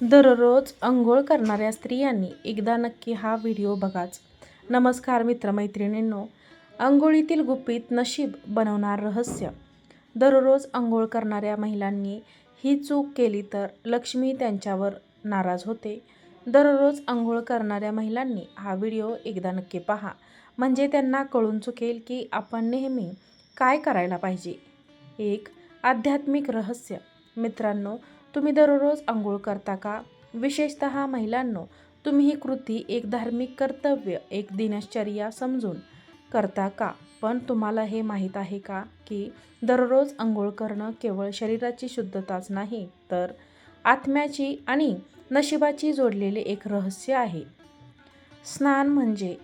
दररोज अंघोळ करणाऱ्या स्त्रियांनी एकदा नक्की हा व्हिडिओ बघाच. नमस्कार मित्रमैत्रिणींनो अंघोळीतील गुपित नशीब बनवणार रहस्य. दररोज अंघोळ करणाऱ्या महिलांनी ही चूक केली तर लक्ष्मी त्यांच्यावर नाराज होते. दररोज अंघोळ करणाऱ्या महिलांनी हा व्हिडिओ एकदा नक्की पहा. म्हणजे त्यांना कळून चुकेल की आपण नेहमी काय करायला पाहिजे. एक आध्यात्मिक रहस्य. मित्रांनो तुम्ही दररोज आंघोळ करता का? विशेषत महिलांनो तुम्ही ही कृती एक धार्मिक कर्तव्य एक दिनचर्या समजून करता का? पण तुम्हाला हे माहीत आहे का की दररोज आंघोळ करणं केवळ शरीराची शुद्धताच नाही तर आत्म्याची आणि नशिबाची जोडलेले एक रहस्य आहे. स्नान म्हणजे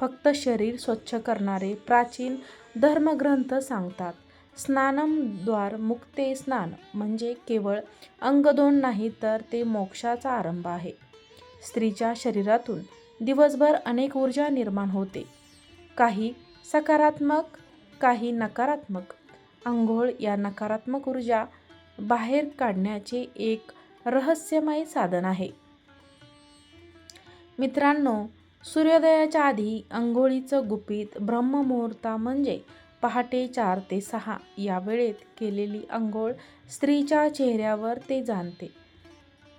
फक्त शरीर स्वच्छ करणारे प्राचीन धर्मग्रंथ सांगतात. स्नानम द्वार मुक्ते स्नान म्हणजे केवळ अंगदोन नाही तर ते मोक्षाचा आरंभ आहे. स्त्रीच्या शरीरातून दिवसभर अनेक ऊर्जा निर्माण होते. काही सकारात्मक काही नकारात्मक. आंघोळ या नकारात्मक ऊर्जा बाहेर काढण्याचे एक रहस्यमय साधन आहे. मित्रांनो सूर्योदयाच्या आधी आंघोळीचं गुपित ब्रह्ममुहूर्ता म्हणजे पहाटे चार ते सहा या वेळेत केलेली अंघोळ स्त्रीच्या चेहऱ्यावर ते जाणते.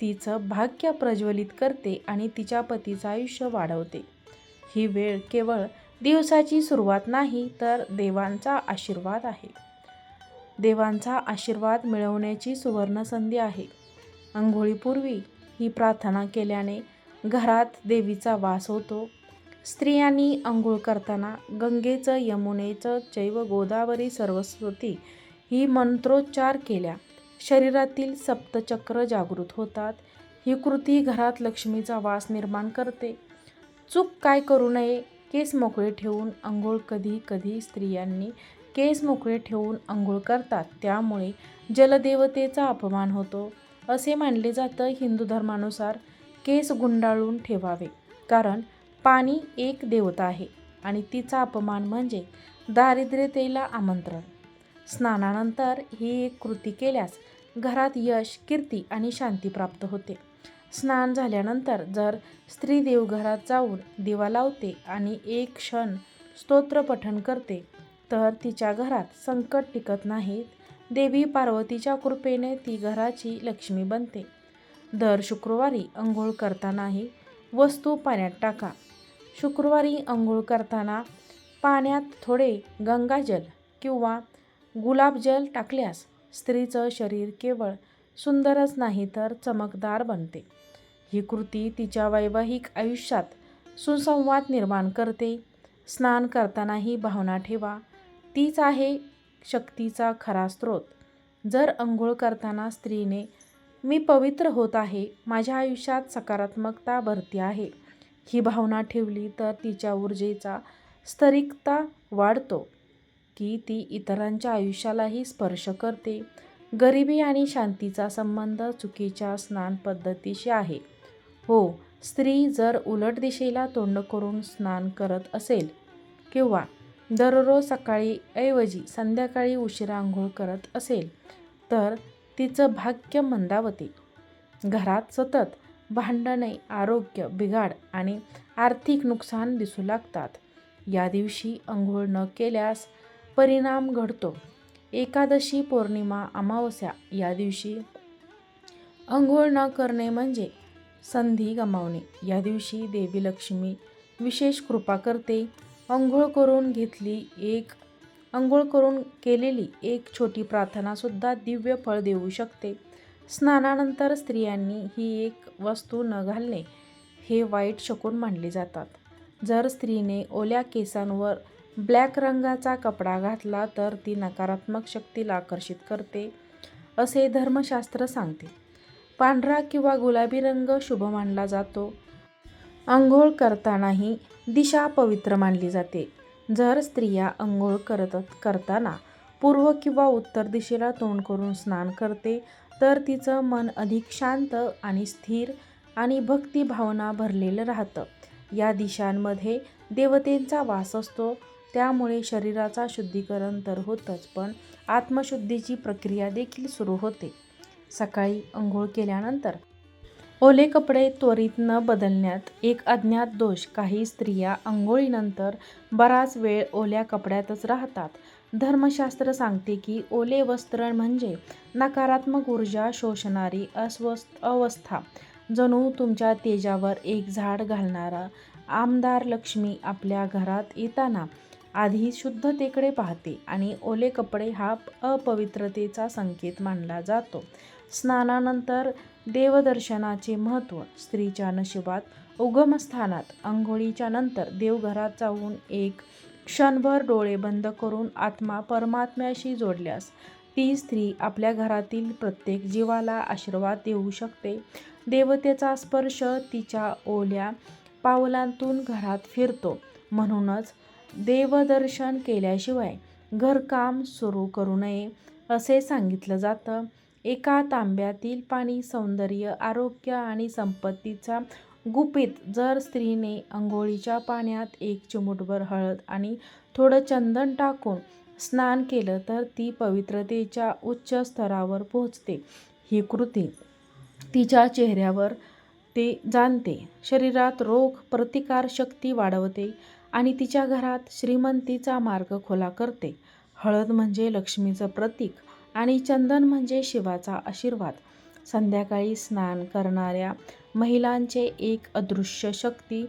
तिचं भाग्य प्रज्वलित करते आणि तिच्या पतीचं आयुष्य वाढवते. ही वेळ केवळ दिवसाची सुरुवात नाही तर देवांचा आशीर्वाद आहे. देवांचा आशीर्वाद मिळवण्याची सुवर्णसंधी आहे. अंघोळीपूर्वी ही प्रार्थना केल्याने घरात देवीचा वास होतो स्त्रियांनी अंघोळ करताना गंगेचं यमुनेचं जैव गोदावरी सरस्वती ही मंत्रोच्चार केल्या. शरीरातील सप्तचक्र जागृत होतात. ही कृती घरात लक्ष्मीचा वास निर्माण करते. चूक काय करू नये? केस मोकळे ठेवून अंघोळ कधी कधी स्त्रियांनी केस मोकळे ठेवून अंघोळ करतात. त्यामुळे जलदेवतेचा अपमान होतो. असे मानले जातं हिंदू धर्मानुसार केस गुंडाळून ठेवावे. कारण पाणी एक देवता आहे आणि तिचा अपमान म्हणजे दारिद्र्यतेला आमंत्रण. स्नानानंतर ही एक कृती केल्यास घरात यश कीर्ती आणि शांती प्राप्त होते. स्नान झाल्यानंतर जर स्त्री देवघरात जाऊन दिवा लावते आणि एक क्षण स्तोत्र पठण करते तर तिच्या घरात संकट टिकत नाहीत. देवी पार्वतीच्या कृपेने ती घराची लक्ष्मी बनते. दर शुक्रवारी अंघोळ करतानाही वस्तू पाण्यात टाका. शुक्रवारी अंघोळ करताना पाण्यात थोडे गंगाजल किंवा गुलाबजल टाकल्यास स्त्रीचं शरीर केवळ सुंदरच नाही तर चमकदार बनते. ही कृती तिच्या वैवाहिक आयुष्यात सुसंवाद निर्माण करते. स्नान करतानाही भावना ठेवा. तीच आहे शक्तीचा खरा स्रोत. जर अंघोळ करताना स्त्रीने मी पवित्र होत आहे. माझ्या आयुष्यात सकारात्मकता भरती आहे. ही भावना ठेवली तर तिच्या ऊर्जेचा स्तरिकता वाढतो. की ती इतरांच्या आयुष्यालाही स्पर्श करते. गरिबी आणि शांतीचा संबंध चुकीच्या स्नान पद्धतीशी आहे. हो स्त्री जर उलट दिशेला तोंड करून स्नान करत असेल किंवा दररोज सकाळी ऐवजी संध्याकाळी उशिरा आंघोळ करत असेल तर तिचं भाग्य मंदावते. घरात सतत भांडणे आरोग्य बिघाड आणि आर्थिक नुकसान दिसू लागतात. या दिवशी अंघोळ न केल्यास परिणाम घडतो. एकादशी पौर्णिमा अमावस्या या दिवशी अंघोळ न करणे म्हणजे संधी गमावणे. या दिवशी देवी लक्ष्मी विशेष कृपा करते. अंघोळ करून घेतली एक अंघोळ करून केलेली एक छोटी प्रार्थनासुद्धा दिव्य फळ देऊ शकते. स्नानानंतर स्त्रियांनी ही एक वस्तू न घालणे हे वाईट शकून मानले जातात. जर स्त्रीने ओल्या केसांवर ब्लॅक रंगाचा कपडा घातला तर ती नकारात्मक शक्तीला आकर्षित करते असे धर्मशास्त्र सांगते. पांढरा किंवा गुलाबी रंग शुभ मानला जातो. अंघोळ करतानाही दिशा पवित्र मानली जाते. जर स्त्रिया अंघोळ करत करताना पूर्व किंवा उत्तर दिशेला तोंड करून स्नान करते तर तिचं मन अधिक शांत आणि स्थिर आणि भक्तिभावना भरलेलं राहतं. या दिशांमध्ये देवतेंचा वास असतो. त्यामुळे शरीराचा शुद्धीकरण तर होतंच पण आत्मशुद्धीची प्रक्रिया देखील सुरू होते. सकाळी अंघोळ केल्यानंतर ओले कपडे त्वरित न बदलण्यात एक अज्ञात दोष. काही स्त्रिया आंघोळीनंतर बराच वेळ ओल्या कपड्यातच राहतात. धर्मशास्त्र सांगते की ओले वस्त्र म्हणजे नकारात्मक ऊर्जा शोषणारी अस्वस्थ अवस्था जणू तुमच्या तेजावर एक झाड घालणारा आमदार लक्ष्मी आपल्या घरात येताना आधी शुद्धतेकडे पाहते आणि ओले कपडे हा अपवित्रतेचा संकेत मानला जातो. स्नानानंतर देवदर्शनाचे महत्त्व स्त्रीच्या नशिबात उगमस्थानात आंघोळीच्या नंतर देवघरात जाऊन एक क्षणभर डोळे बंद करून आत्मा परमात्म्याशी जोडल्यास ती स्त्री आपल्या घरातील प्रत्येक जीवाला आशीर्वाद देऊ शकते. देवतेचा स्पर्श तिच्या ओल्या पावलांतून घरात फिरतो. म्हणूनच देवदर्शन केल्याशिवाय घरकाम सुरू करू नये असे सांगितलं जातं. एका तांब्यातील पाणी सौंदर्य आरोग्य आणि संपत्तीचा गुपित जर स्त्रीने अंघोळीच्या पाण्यात एक चिमूटभर हळद आणि थोडं चंदन टाकून स्नान केलं तर ती पवित्रतेच्या उच्च स्तरावर पोहोचते. ही कृती तिच्या चेहऱ्यावर ते जाणते. शरीरात रोग प्रतिकारशक्ती वाढवते आणि तिच्या घरात श्रीमंतीचा मार्ग खुला करते. हळद म्हणजे लक्ष्मीचं प्रतीक आणि चंदन म्हणजे शिवाचा आशीर्वाद. संध्याकाळी स्नान करणाऱ्या महिलांचे एक अदृश्य शक्ती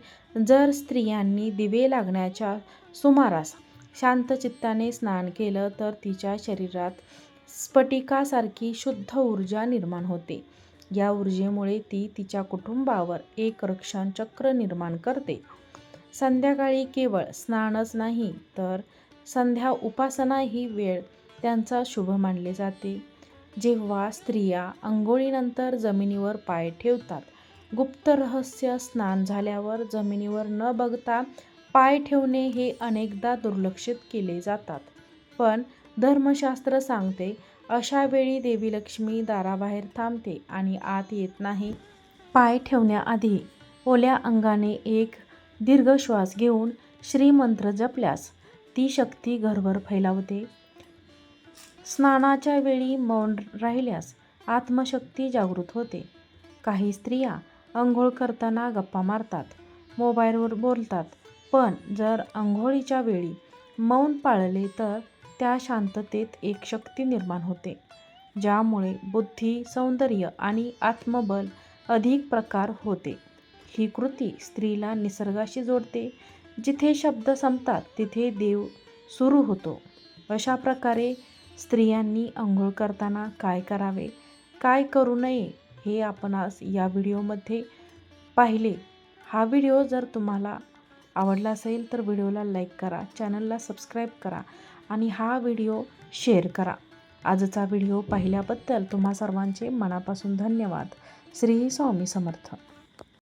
जर स्त्रियांनी दिवे लागण्याच्या सुमारास शांत चित्ताने स्नान केलं तर तिच्या शरीरात स्फटिकासारखी शुद्ध ऊर्जा निर्माण होते. या ऊर्जेमुळे ती तिच्या कुटुंबावर एक रक्षण चक्र निर्माण करते. संध्याकाळी केवळ स्नानच नाही तर संध्या उपासना ही वेळ त्यांचा शुभ मानले जाते. जेव्हा स्त्रिया अंघोळीनंतर जमिनीवर पाय ठेवतात. गुप्त रहस्य स्नान झाल्यावर जमिनीवर न बघता पाय ठेवणे हे अनेकदा दुर्लक्षित केले जातात. पण धर्मशास्त्र सांगते अशा वेळी देवी लक्ष्मी दाराबाहेर थांबते आणि आत येत नाही. पाय ठेवण्याआधी ओल्या अंगाने एक दीर्घ श्वास घेऊन श्रीमंत्र जपल्यास ती शक्ती घरभर फैलावते. स्नानाच्या वेळी मौन राहिल्यास आत्मशक्ती जागृत होते. काही स्त्रिया अंघोळ करताना गप्पा मारतात मोबाईलवर बोलतात पण जर अंघोळीच्या वेळी मौन पाळले तर त्या शांततेत एक शक्ती निर्माण होते ज्यामुळे बुद्धी सौंदर्य आणि आत्मबल अधिक प्रकार होते. ही कृती स्त्रीला निसर्गाशी जोडते. जिथे शब्द संपतात तिथे देव सुरू होतो. अशा प्रकारे स्त्रियांनी आंघोळ करताना काय करावे? काय करू नये? हे आपण आज या व्हिडिओमध्ये पाहिले. हा व्हिडिओ जर तुम्हाला आवडला असेल तर व्हिडिओला लाईक करा चॅनलला सबस्क्राईब करा आणि हा व्हिडिओ शेअर करा. आजचा व्हिडिओ पाहिल्याबद्दल तुम्हा सर्वांचे मनापासून धन्यवाद. श्री स्वामी समर्थ.